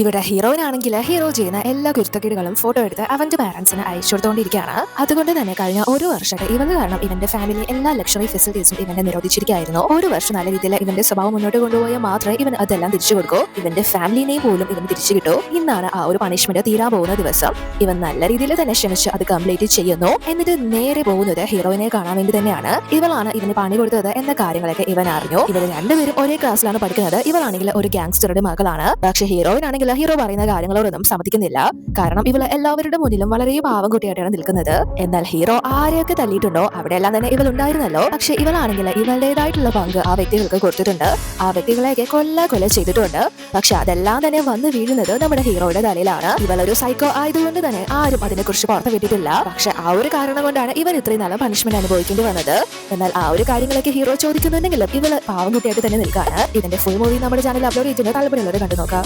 ഇവിടെ ഹീറോയിനാണെങ്കിൽ ഹീറോ ചെയ്യുന്ന എല്ലാ കുരുത്തക്കേടുകളും ഫോട്ടോ എടുത്ത് അവന്റെ പാരന്റ്സിന് അയച്ചു അതുകൊണ്ട് തന്നെ കഴിഞ്ഞ ഒരു വർഷത്തെ ഇവന് കാരണം ഇവന്റെ ഫാമിലി എല്ലാ ലക്ഷറി ഫെസിലിറ്റീസും ഇവനെ നിരോധിച്ചിരിക്കുകയായിരുന്നു. ഒരു വർഷം നല്ല രീതിയിൽ ഇവന്റെ സ്വഭാവം മുന്നോട്ട് കൊണ്ടുപോയാൽ മാത്രമേ ഇവൻ അതെല്ലാം തിരിച്ചു കൊടുക്കൂ. ഇവന്റെ ഫാമിലിനെയും പോലും ഇവൻ തിരിച്ചു കിട്ടൂ. ഇന്നാണ് ആ ഒരു പണിഷ്മെന്റ് തീരാൻ പോകുന്ന ദിവസം. ഇവൻ നല്ല രീതിയിൽ തന്നെ ക്ഷമിച്ച് അത് കംപ്ലീറ്റ് ചെയ്യുന്നു. എന്നിട്ട് നേരെ പോകുന്നത് ഹീറോയിനെ കാണാൻ വേണ്ടി തന്നെയാണ്. ഇവളാണ് ഇവന് പണി കൊടുത്തത് എന്ന കാര്യങ്ങളൊക്കെ ഇവൻ അറിഞ്ഞു. ഇവർ രണ്ടുപേരും ഒരേ ക്ലാസ്സിലാണ് പഠിക്കുന്നത്. ഇവളാണെങ്കിൽ ഒരു ഗാങ്സ്റ്ററുടെ മകളാണ്. പക്ഷെ ഹീറോയിനാണെങ്കിൽ ഹീറോ പറയുന്ന കാര്യങ്ങളോടൊന്നും സമ്മതിക്കുന്നില്ല. കാരണം ഇവൾ എല്ലാവരുടെ മുന്നിലും വളരെ പാവം കുട്ടിയായിട്ടാണ് നിൽക്കുന്നത്. എന്നാൽ ഹീറോ ആരെയൊക്കെ തല്ലിയിട്ടുണ്ടോ അവിടെയെല്ലാം തന്നെ ഇവൾ ഉണ്ടായിരുന്നല്ലോ. പക്ഷെ ഇവളാണെങ്കിൽ ഇവളുടേതായിട്ടുള്ള പങ്ക് ആ വ്യക്തികൾക്ക് കൊടുത്തിട്ടുണ്ട്. ആ വ്യക്തികളെയൊക്കെ കൊല്ല കൊല ചെയ്തിട്ടുണ്ട്. പക്ഷെ അതെല്ലാം തന്നെ വന്ന് വീഴുന്നത് നമ്മുടെ ഹീറോയുടെ തലയിലാണ്. ഇവളൊരു സൈക്കോ ആയതുകൊണ്ട് തന്നെ ആരും അതിനെക്കുറിച്ച് പുറത്ത് വിട്ടിട്ടില്ല. പക്ഷെ ആ ഒരു കാരണം കൊണ്ടാണ് ഇവൻ ഇത്രയും നല്ല പണിഷ്മെന്റ് അനുഭവിക്കേണ്ടി വന്നത്. എന്നാൽ ആ ഒരു കാര്യങ്ങളൊക്കെ ഹീറോ ചോദിക്കുന്നുണ്ടെങ്കിലും ഇവൾ പാവം കുട്ടിയായിട്ട് തന്നെ നിൽക്കാണ്. ഇതിന്റെ ഫുൾ മൂവി നമ്മുടെ ചാനൽ അപ്ലോഡ് ചെയ്തിട്ടുണ്ട്. താല്പര്യമുള്ളവർ കണ്ടു നോക്കാം